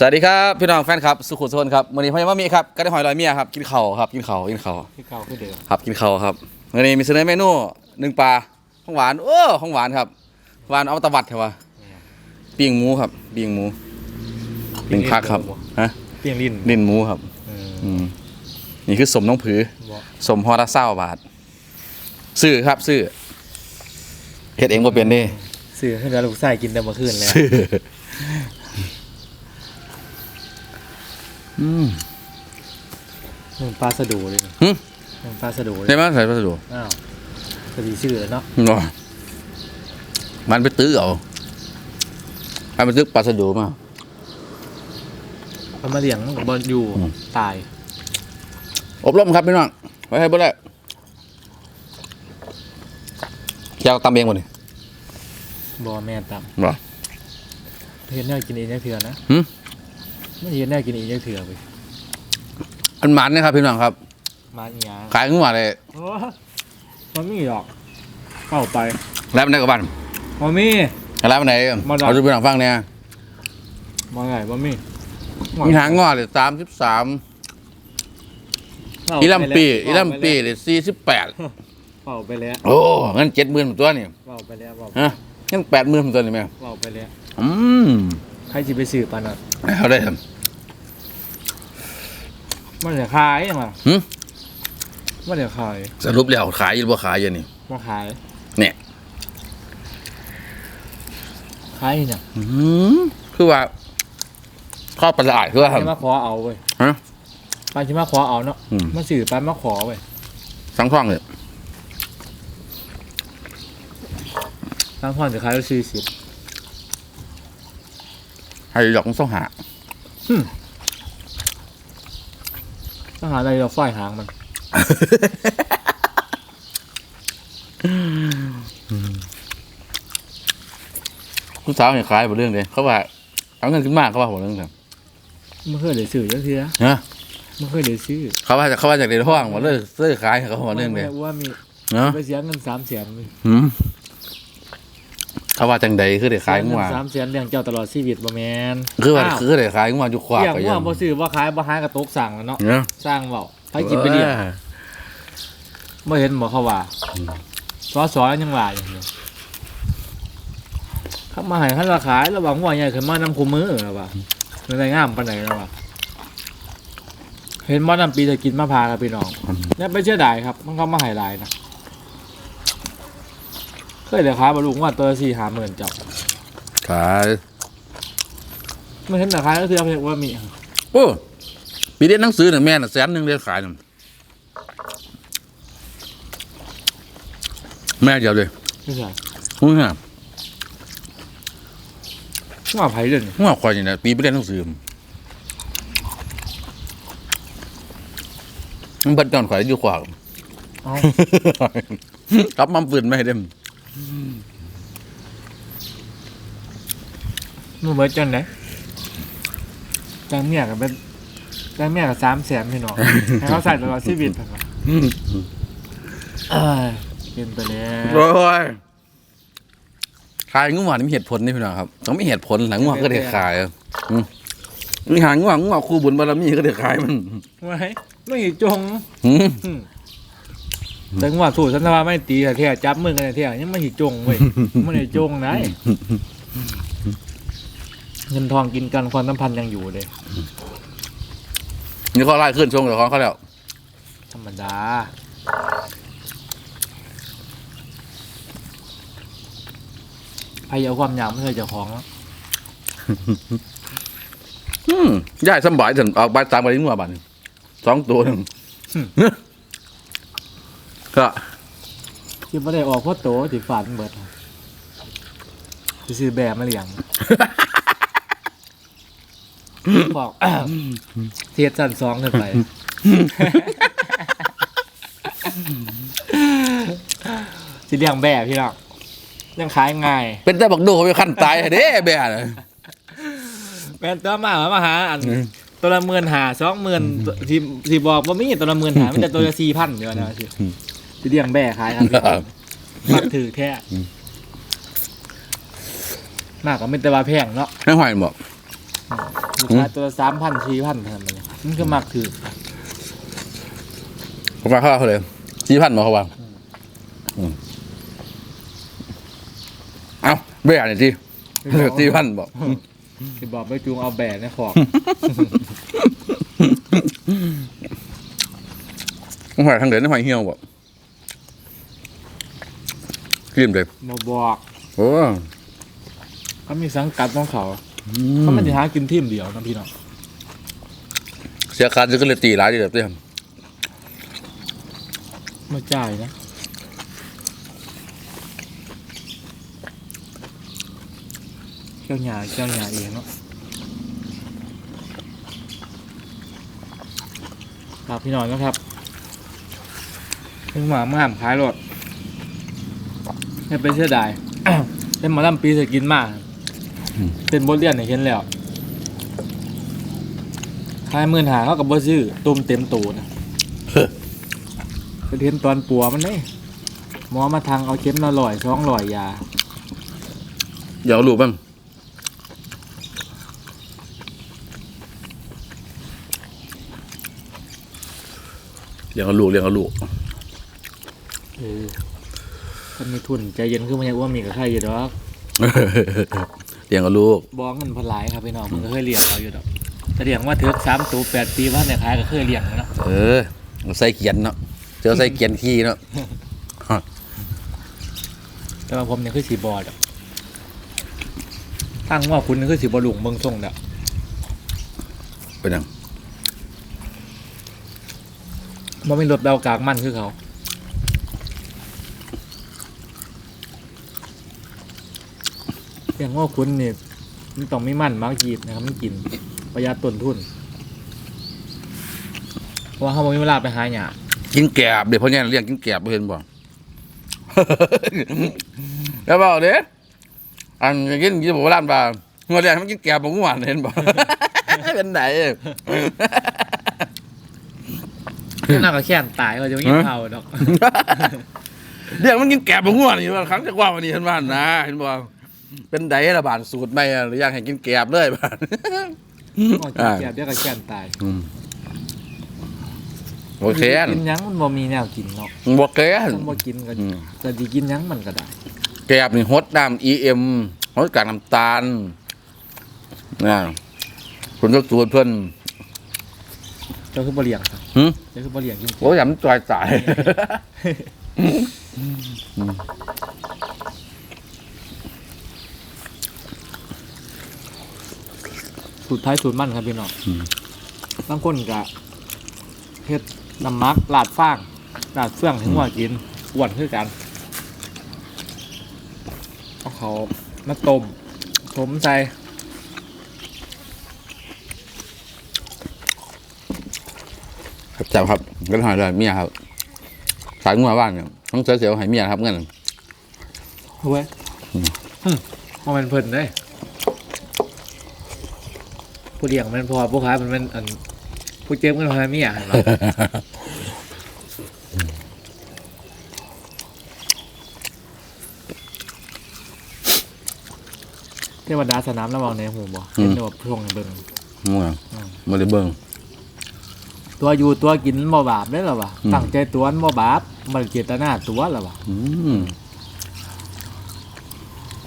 สวัสดีครับพี่น้องแฟนครับสุขุมโซนครับวันนี้พ่อยังว่ามีครับก็ได้หอยลอยเมียครับกินเข่าวครับกินเข่าวกินเข่าวที่เก่าคือเดิมครับกินเข่าวครับวันนี้มีเสนอเมนูหนึ่งปลาของหวานโอ้ของหวานครับหวานเอาตะวัดเหรอวะปิ้งหมูครับปิ้งหมูหนึ่งพักครับฮะเปียงลิ้นลิ้นหมูครับ เอออืมนี่คือสมน้องผือบ่สมฮอละเศร้าบาทซื้อครับซื้อเฮ็ดเองบ่เป็นเด้ ซื้อให้เราลูกไส้กินแต่เมื่อคืนแล้วซื้อ อืมมันปลาสะดูเลยนี่หึมันปลาสะดูเลยได้ไหมใส่พัสดุอ้าวสะดีชื่อแล้วเนาะเนาะมันไปตื้อเอาให้มันตื้อปลาสะดูมาเอามาเลี้ยงมันกับบอลอยู่อืม ตายอบรมครับพี่น้องไว้ให้เบ่ได้แก้วตำเองบ่นี่บอแม่นต่บ่ำเห็นแนวกินเองได้เถื่อนะหึ ไม่เห็นแนวกินเองได้เถื่อไปอันหมันนะครับพี่น้องครับ มาอีหยังขายงัวเลยโอ้มันไม่หรอกเข้าไปแล้วมันได้กับบ้านมันมี แล้วมันไหนมาดอก เอาดูพี่น้องฟังเนี่ยมาไงมันมีมีหางงัวเลย33อีลำปีอีลำปีเลย48เป่าไปแล้วโอ้งั้น70,000ตัวนี่เป่าไปแล้วเป่าฮะงั้น80,000ตัวนี่แม่เป่าไปแล้วอืม ใครสิไปซื้อปานะเขาได้ทมันเดี๋ยวขายยังล่ะำหึมันยวขายสรุปแล้วขายหรือบ่ขายยังนี่ บ่ขายเนี่ย ขายอีหยอหืคือว่าข้อประหลาดคือว่า ใคมาขอเอาเว้ยฮะปานสิมาขอเอาเนาะอมาซื้อปมาขอเว้ยสังข้องเลยทางพ่อนจะขายได้สี่สิบ ไอะไรดอกของเสาหาทหารอะไรเราฝ่ายหางมัน ลูกสาวเนี่ยคล้ายหมดเรื่องเลยเขาว่าเอาเงินขึ้นมากเขาว่าหมดเรื่องเลยบไม่เคยเดือดซื้อเยอะทีนอฮะไม่เคยเดือดซื้อเขาว่าเขาว่าจากเดือดห้องหมดเลยเสื้อคล้ายเขาหมดเรื่องเลยว่ามีเนาะไปเสียเงินสามแสนเลย หืม เขาว่าจังใดคือเด็กขายงัวเงินสามแสนเลี้ยงเจ้าตลอดชีวิตบ่แมนคือว่าอ้าวคือเด็กขายงัวอยู่ขวาเลี้ยงไปว่ายังบ่ซื้อบ่ขายบ่หายกระตกสั่งแล้วเนาะเนาะสร้างเบาไปกินไปเลี้ยงบ่เห็นบ่เขาว่าสอสอยังว่าอย่างเดียวเขามาให้คันว่าขายระหว่างว่าใหญ่ขึ้นมานำคู่มือแล้วว่ามันได้งามปานไหนแล้วว่าเห็นบ่นำปีจะกินมะพร้าวครับพี่น้องเนี่ยไม่เชื่อได้ครับ มันก็มาให้หลายนะ เคยเดี๋ยวขายบ่ลุงว่าตัวสี่หาหมื่นเจ้าขายไม่เห็นแต่ขายก็คือเอาไปว่ามีโอ้ปีเรียนหนังสือเนี่ยแม่น่ะแสนหนึ่งเรียนขายน่ะแม่เดียวเลยไม่ใช่หุ้ยฮะว่าไผ่เด่นหัวควายนี่นะปีไปเรียนหนังสือมันเบัดจอนข่อยอยู่ขวาง เอากลับมาปืนไม่เด้ม มือเบิร์ดจันไหนจังเมียกับเป็นจังเมียกับสามแสนพี่น้องให้เขาใส่ตลอดชีวิตครับเอ้ยเป็นไปแล้วโอ้ยขายงูหวานมีเหตุผลนี่พี่น้องครับ ต้องมีเหตุผลหลังงูก็ได้ขายอะอืมมีหางงูหวงูคู่บุญบารมีก็ได้ขายมันไว้ไม่จง อืม แต่ว่าถูกสันตว่าไม่ตีแต่เที่ยจับมือกันแต่เที่ยยังไม่หิจงเว้ยไม่ได้จงไหนเงินทองกินกันความสัมพันธ์ยังอยู่เลยนี่เขาไล่ขึ้นช่วงเดี๋ยวของเขาแล้วธรรมดาใครเอาความอยากไม่เคยเจะของแล้วอืมย่ายสำบายถึงเอาใบตามไปทิ้งหัวบัตรสองตัวหนึ่ง ก็คิดว่าได้ออกเพราะโตสิฝันเบิดสิซื้อแบบมาเลี้ยงบอกเทียดสั้นสองขึ้นไปสิเลี้ยงแบบพี่น้องยังขายง่าย เป็นแต่บักโดไปขั้นตายเด้แบ่เลยแม่นตัวมามาหาอันตัวละหมื่นหาสองหมื่นที่ที่บอกว่ามีตัวละหมื่นหาไม่แต่ตัวละสี่พันเดียวนะ สิสิเลี้ยงแบ่ขายครับพี่น้องมักถือแท้มากก็ไม่แต่ว่าแพงเนาะนั่งหอยบอกลูกค้าตัวละสามพันสี่พันเท่านั้นเลยมันก็มักถือผมมาเข้าเขาเลยสี่พันมาเขาวางอืมเอ้าไม่อ่านหน่อยสิสี่พันบอกที่บอกไปจูงเอาแบกในขอบผมหายทางเดินไม่หายเหี่ยวบอก กลิ้มเลยมาบอกโอ้เขามีสังกัดของเขาเขาไม่ได้หากินทีมเดียวนะพี่น้องเสียคันจะก็เลยตีร้ายดีแบบนี้ไม่จ่ายนะเจ้าหยาเจ้าหยาเองเนาะครับพี่น้องนะครับเพิ่งมาเมื่อหามขายรถ ให้ไปเสียดาย เป็นหมอลำปีสกินมากเป็นบทเรียนให้เห็นแล้วขายหมื่นหาเขากับบ่ซื้อตุ่มเต็มตูนะไปเห็นตอนปัวมันเลยหมอมาทางเอาเข็มละลอยสองลอยยา เดี๋ยวเอาลูกบ้างเลี้ยงเอาลูกเลี้ยงเอาลูกเออ คนมีทุนใจเย็นขึ้นมาอย่างว่ามีกับใครอยู่ดอกเลี้ยงเอาลูกบองเงินพันหลายครับพี่น้องมันก็เคยเลี้ยงเราอยู่ดอกแต่เลี้ยงว่าเถือกสามตัวแปดปีว่าเนี่ยขายก็เคยเลี้ยงแล้วเนาะเออเอาใส่เกียนเนาะเจอใส่เกียนขี้เนาะแต่ว่าผมเนี่ยคือสีบอดอกตั้งว่าคุณนี่คือสีบอลุงเมืองทรงดอกเป็นยังมันไม่ลดเดากากมันคือเขา อย่างว่าคุณเนี่ยมันต้องไม่มั่นมากจีบนะครับไม่กินประหยัดต้นทุนเพราะว่าเขาไม่มีเวลาไปหาหยากินแกบเดี๋ยวพ่อเนี่ยเลี้ยงกินแกบบ่เห็นบ่ แล้วบอกเด้อันจะกินกินบอกว่าร้านบาเมื่อเรียนมันกินแกบบ่ง่วนเห็นบ่ เป็นไหนน่าก็แค่นตายว่าจะไม่กินเผาดอก เรียกมันกินแกบบ่ง่วนนี่บางครั้งจะว่าวันนี้เห็นบ้านนะเห็นบ่ เป็นไดละบาทสูตรใหม่อะหรือยังให้กินแกบเลยบาด ออกจากแก่เดี๋ยวก็แค่นตายอืมโอเคกินหยังมันบ่มีแนวกินเนาะบ่แกนมันบ่กินก็อืม ก็ดีกินหยังมันก็ได้แกบนี่ฮดน้ำ EM ฮดกากน้ำตาลนะคุณก็สูตรเพิ่นเจ้าคือบ่เลี้ยงครับหึเจ้าคือบ่เลี้ยงกินโอ้ยยำจอยสาย สูตรท้ายสูตรมันครับพี่น้องอืม บางคนก็เฮ็ดน้ำมักลาดฟางลาดเฟื่องถึงว่ากินอ้วนคือกันเอาเขามาต้มต้มใส่ครับจับครับก็หอยด้วยเมียครับสายงัวบ้านเนี่ยต้องเสียเสียวให้เมียครับเงินเว้ยอืมอืมเอามันเพิ่นได้ ผู้เลี้ยงมันพอผู้ค้ายมันเป็นอันผู้เจ็บมันพอไม่อยากเห็นปะเทวดาสนามระวังในหูบ่เห็นแบบพวงเบิ่งมั่วอืมมาเลยเบิ้งตัวอยู่ตัวกินบ่บาปได้หรอวะอืมตั้งใจตัวมันบ่บาปมันเจตนาตัวหรอวะอืม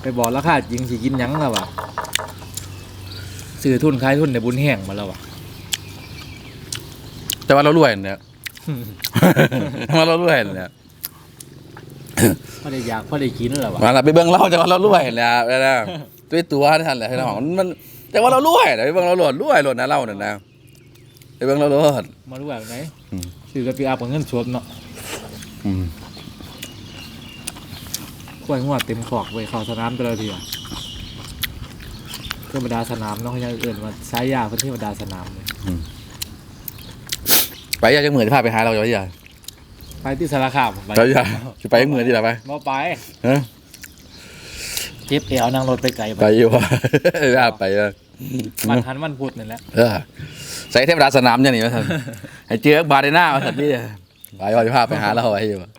ไปบอกราคาจริงสิกินหยังหรอวะ ซื้อทุนขายทุนในบุญแห้งมาแล้ววะแต่ว่าเรารวยเนี่ยแต่ว่าเรารวยเนี่ยพอได้อยากพอได้กินหรอวะมาละไปเบิ้งเราแต่ว่าเรารวยเนี่ยไปแล้วด้วยตัวนี่ทันแหละให้เรามันมัน แต่ว่าเรารวยนะไปเบิ้งเราหลดรวยหลดนะเราเนี่ยนะไปเบิ้งเราหลดมารู้แบบไหนอืมซื้อกระปีอากับเงินสดเนาะอืมกล้วยงวดเต็มขอกไว้เข้าสนามแต่ละทีอะ เทวดาสนามเนาะเขายังเอื่นว่าสายยาเป็นเทวดาสนามเลยไปอยากจะเหมือนพาไปหาเราอย่าอย่าไปที่สารคามผมไปเราอย่าจะไปเหมือนที่ไหนไปบ่ไปฮะเจ็บเอวนั่งรถไปไกลไปไปอยู่ว่ะไม่าไปเลยมันหันมันพุดนี่แหละเออใส่เทพดาสนามเนี่ยนี่วะท่านให้เจอบาร์เดน่าวะท่านพี่ไปว่าจะพาไปหาเราไว้อยู่วะ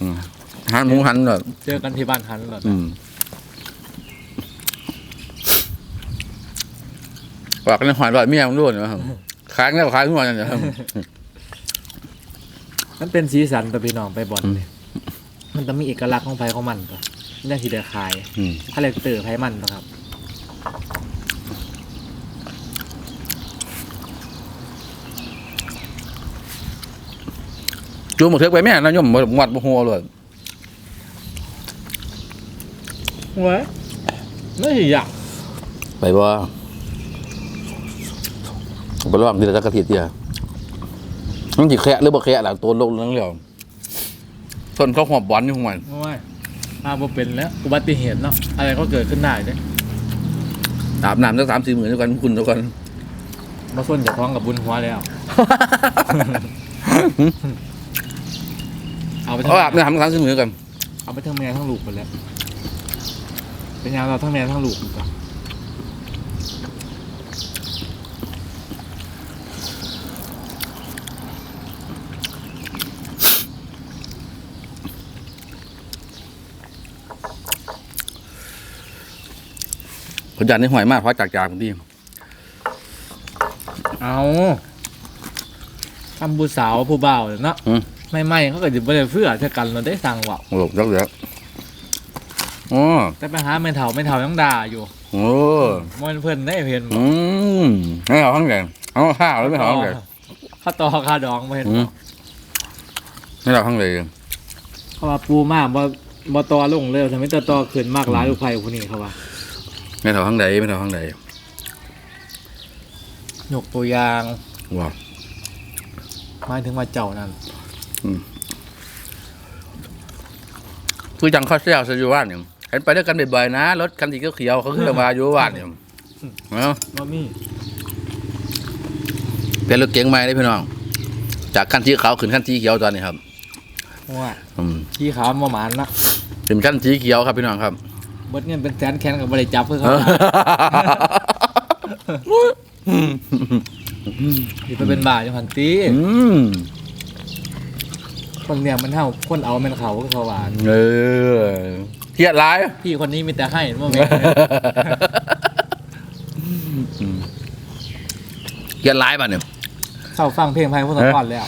อืมหันหมูหันแบบเจอกันที่บ้านหันหรออืม ปากกันหอยแบบเมียมึงด้วยนะครับค้างแล้วค้างทุกวันนะครับ มันเป็นสีสันตัวพี่น้องไปบอลเลยมันต้องมีเอกลักษณ์ของไผของมันตัวนี่สีเดือขายอืม คาแรคเตอร์ไผมันตัวครับจูงหมกเทกไปแม่นะโยมบ่วัดบ่หัวเลยเว้ยนี่สิอยากไปบ่ ไปลองทีละจักรทิศเดียวมันสิแคะหรือบ่แคะล่ะตัวลงเรื่องเดียวส่วนเขาหอบบอลอยู่ของมันโอ้ยอาบ่เป็นแล้วอุบัติเหตุเนาะอะไรก็เกิดขึ้นได้เนี่ยอาบน้ำสักสามสี่หมื่นด้วยกันคุณทุกคนมาส้นจะท้องกับบุญหัวแล้ว เอาไปทั้เขางอาบน้ำสามสี่หมื่นด้วยกันเอาไปทั้งแม่ทั้งลูกไปแล้วเป็นยังเราทั้งแม่ทั้งลูกดีกว่า คนจันนี่หอยมากเพราะจากจากผมที่เอาทำผู้สาวผู้บ่าวเนาะอืม ไม่ไม่เขาก็จะไม่ได้เพื่อเท่ากันเราได้สั่งว่าโอ้โหจักเดียวอ๋อแต่ไปหาไม่เท่าไม่เท่ายังด่าอยู่โอ้มันเพิ่นได้เพิ่นอืมไม่เอาข้างแดงเอาข้าวแล้วไม่เอาข้างแดงข้าวตอคาดองมาเห็นอืมไม่เอาข้างแดงเขาว่าปูมากบ่บ่ตอลงเร็วทำให้ตอตอขึ้นมากหลายลูกไผ่คนนี้เขาว่า ไม่เอาข้างใดไม่เอาข้างใดยกตัวอย่างว้าวหมายถึงว่าเจ้านั่นคือจังเขาเซลซะอยู่ว่านเนี่ยเห็นไปด้วยกันบ่อยๆนะรถคันสีเขียวๆเขาขึ้นมาอยู่ว่านเนี่ยเนาะบ่มีเป็นรถเก๋งใหม่ได้พี่น้อง จากคันสีขาวขึ้นคันสีเขียวตอนนี้ครับว่าอืมขี้ขาวบ่หมานนะเป็นคันสีเขียวครับพี่น้องครับ เบิดเงินเป็นแสนแค้นก็บ่ได้จับเพื่อเขาสิไปเป็นบ้าจังหันตีอืมคนเลี้ยงมันเท่าคนเอามันเขาก็เขาว่าเออเครียดร้าย พี่คนนี้มีแต่ให้ว่าแม่เครียดร้ายป่ะเนี่ยเข้าฟังเพลงไพ่พวกสะท้อนแล้ว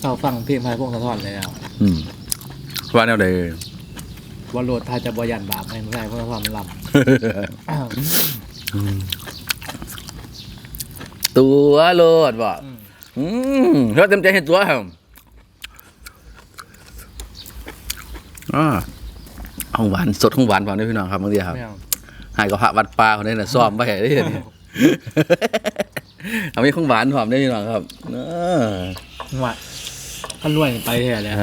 เข้าฟังเพลงไพ่พวกสะท้อนแล้วอืมว่าแนวใด ว่าโหลดไทยจะบยันบาปให้ไม่ใช่พวกสะท้อนมันลำอ้าวตัวโลดบ่อืมอืมเราเต็มใจเห็นตัวครับอ่าของหวานสดของหวานพร้อมด้วยพี่น้องครับบางทีครับไม่เอาหายกับพระวัดป่าคนนี้น่ะซ้อมไปได้เห็นเอามีของหวานพร้อมได้พี่น้องครับเออว่าขันรวยไปแท้แล้ว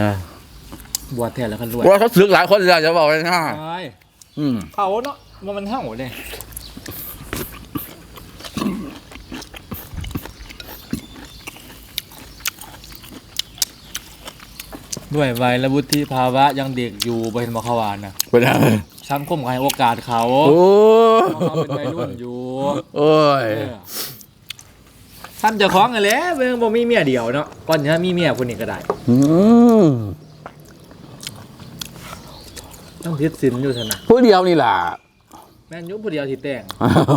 บวชแท้แล้วขันรวยว่าเขาสึกหลายคนเลยจะบอกเลยนะใช่อืมเขาเนาะว่ามันเท่าเลยด้วยวัยและวุฒิภาวะยังเด็กอยู่บเห็นมาขวานนะเป็นยังไงสังคมให้โอกาสเขาโอ้เขาเป็นวัยรุ่นอยู่โอ้ยเออท่านเจะคล้าของกันแหล้วเบิ่งบ่มีเมียเดียวเนาะก่อนจะมีเมียคนนี้ก็ได้ อืม ต้องทิศสินอยู่ซะนะผู้เดียวนี่ล่ะ แม่นอยุผู้เดียวที่แต่ง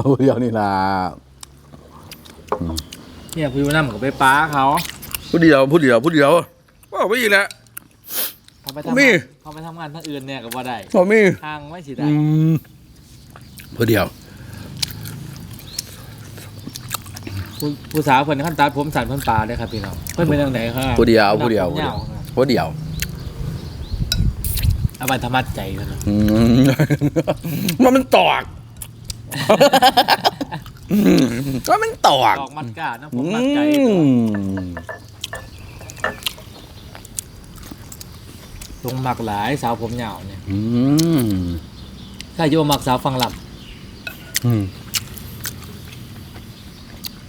ผู้เดียวนี่ล่ะเมียผู้อยู่นำก็ไปป้าเขาผู้เดียวผู้เดียวผู้เดียวว่าไปอีกแล้วเขาไปทำมีงานเขาไปทำงานทั้งอื่นเนี่ยก็บ่ได้พอมีทางไม่สิได้อืมผู้เดียวผู้ผู้สาวเพิ่นขั้นตัดผมสั่นเพิ่นปลาเลยครับพี่น้องเพิ่นเป็นจังไดครับผู้เดียวผู้เดียวผมาวครับผู้เดียว เอาไปธรรมัดใจกันนะอืมมันมันตอกก็มันตอกดอกมัดกานะผอืมมัดใจมลงมักหลายสาวผมยาวเนี่ยอืมถ้าโยมักสาวฟังลอืม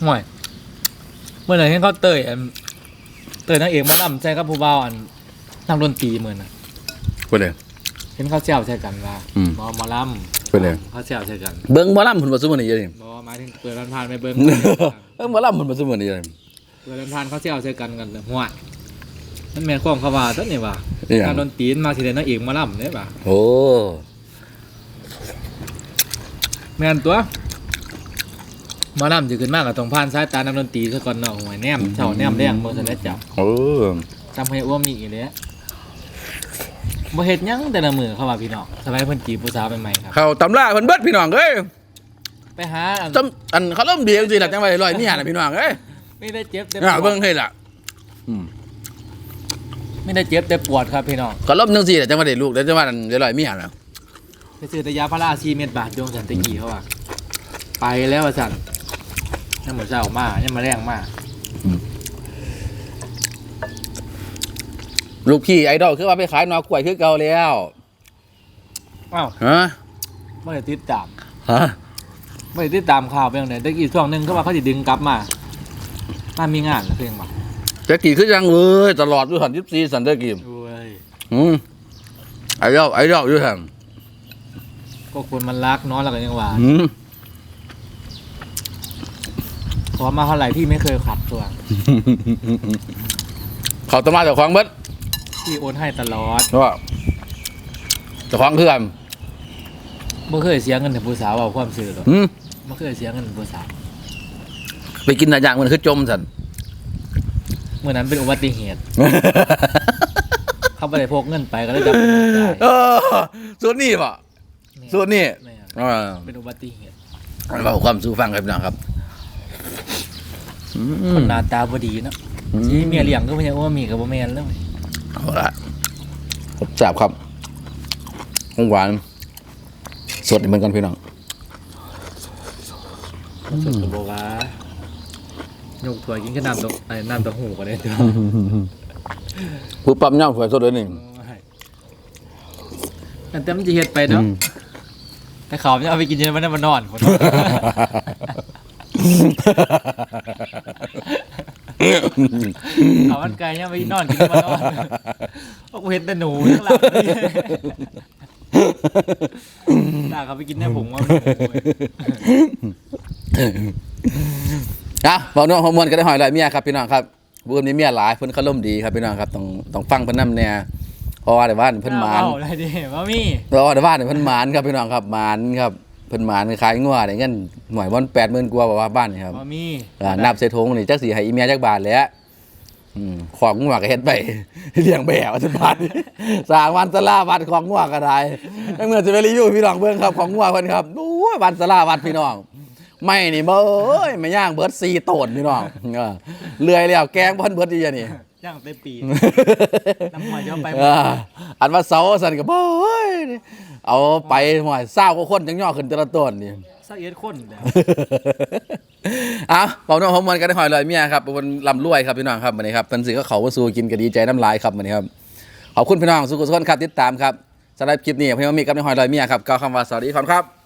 ำห่วยเมื่อไหร่ที่เขาเตยอันเตยนางเอกหมาลำใช่กับผู้บ่าวอันทำดนตรีเหมือนน่ะ ไปเลยเห็นเขาแซวใช่กันว่าอืมบอมาลไปเลยำเขาแซวใช่กันเบิ้งหมอลำผุนมาซุมันนี่ยังบอหมายถึงเปิดร้านทานไปเบิ้งเบิ้งหมอลำผุนมาซุมันนี่ยังเปิดร้านทานเขาแซวใช่กันกันเลยห่วยนั่นแม่นความเขาว่าต้นนี่ว่านี่ยัการงดนตรีมาทีเดียวนางเอกหมาลำเนี่ยป่ะโอ้แม่นตัวหมอลำจะขึ้นมากกับตรงผ่านสายตาน้ำดนตรีซะก่อนเนาะหวยแนมเฉาแนมแดงบ่สนจับเออจำให้อ้วมมีอีกเลย บ่เฮ็ดหยังแต่ละมื้อเข้าว่าพี่น้องสมัยเพิ่นจีบผู้สาวใหม่ๆครับ เขาตำราเพิ่นเบิดพี่น้องเอ้ยไปหาอันจำอันเขาเริ่มดีจังซี่ล่ะจังไว้ลอยเมียน่ะพี่น้องเอ้ยไม่ได้เจ็บแต่อ่าปวเบิ่ดงให้ล่ะไม่ได้เจ็บแต่ปวดครับพี่น้องเขาเริ่มจังซี่ล่ะจังว่าได้ลูกแล้วจังว่าอันได้ลอยเมียน่ะไปซื้อแต่ยาพารา4เม็ดบาทดวงสันติกี้เขาว่าไปแล้วว่าซั่นยังมื้อเช้ามายังมาแรงมา ลูกพี่ไอดอลคือว่าไปขายหนอกล้วยคือเก่าแล้วอ้าวฮะบ่ได้ติดตามฮะไม่ได้ติดตามข่าวไปอย่างไหนแต่อีกช่วงหนึงเขาว่าเขาจะดึงกลับมามามีงานเหรอเพียงบ่แจ็คกี้คือยังเอ้ยตลอดอยู่หัน24สันเดอร์กิมโอ้ยอืมไอดอลไอดอลอยู่หั่นก็คนมันรักเนาะแล้วก็ยังว่าอืมขอมาเท่าไหร่พี่ไม่เคยขัดตัวเขาตำราเจ้าของเบิด พี่โอนให้ตลอดเพราะว่าเจ้าของคือกันไม่เคยเสียเงินถึงผู้สาวเอาความซื่อหรอกอืมไม่เคยเสียเงินถึงผู้สาวไปกินแต่อย่างมันคือจมสันเมื่อนั้นเป็นอุบัติเหตุ เขาไปได้พกเงินไปก็เลยจับไม่ได้เออส่วนนี้ป่ะ ส่วนนี้ไม่ครับอ่าเป็นอุบัติเหตุ เราความสู้ฟังครับพี่น้องครับอืคนมหน้าตาบดีเนาะที่เมียเลี้ยงก็ไม่ใช่ว่ามีกับบ่แม่นแล้วเอาละจับครับของหวาน สดเหมือนกันพี่น้องสุดก็บอกว่าโยกถั่วกินแค่น้ำตกไอ้น้ำเตกหูก็ได้จ้ะผู้ปั๊มย่างสวยสดเลยนี่แต่แต่มันจะเฮ็ดไปเนาะแต่เขาจะเอาไปกินจนมันได้มานอนคน เขามันไกลยังไปนอนกินมานอนโอ้กูเห็นแต่หนูทั้งหลังตาเขาไปกินแน่ผงว่ามันหนูเว้ยอะบอกน้องฮอร์โมนก็ได้หอยลอยเมียครับพี่น้องครับบูมนี่เมียหลายเพิ่นเขาล่มณ์ดีครับพี่น้องครับต้องต้องฟังเพิ่นนำแน่เพราะว่าแต่ว่าเพิ่นหมานเออะไรดิว่ามีเพราะว่าแต่ว่าเพิ่นหมานครับพี่น้องครับหมานครับ เพิ่นหมานขายงัวได้เงินหน่วยวัน80,000กว่าบอกว่าบ้านนี่ครับว่ามีอ่านับใส่ถุงนี่จักสิให้อีเมียจักบาทแหล้วอืมของงัวก็เฮ็ดไปเลี้ยงแบวจักบาทสร้างวันสลาวัดของงัวก็ได้แล้วเมื่อจะไปรีวิวพี่น้องเบิ่งครับของงัวเพิ่นครับโอ้ยวันสลาวัดพี่น้องไม่นี่เบ้ยไม่ย่างเบิดสี่โตนพี่น้องเออเลื่อยแล้วแกงเพิ่นเบิดดีอะนี่ ย่างเต็มปีน้ำหอยจะเอาไปหมเอดออันว่าเสาสั่นก็บ่เฮ้ย เอาไปหน่อยเศร้าก็คนจังย่อขึ้นแต่ละต้นนี่ สักเอ็ดคนแล้วอะบอกน้องผมมันก็ได้หอยลอยเมียครับเป็นคนลำรวยครับพี่น้องครับวันนี้ครับเป็นสื่อก็เขาว่าสู้กินก็ดีใจน้ำลายครับวันนี้ครับขอบคุณพี่น้องสุขุสุขนครับติดตามครับสำหรับคลิปนี้พี่น้องมีกับในหอยลอยเมียครับกล่าวคำว่าสวัสดีครับ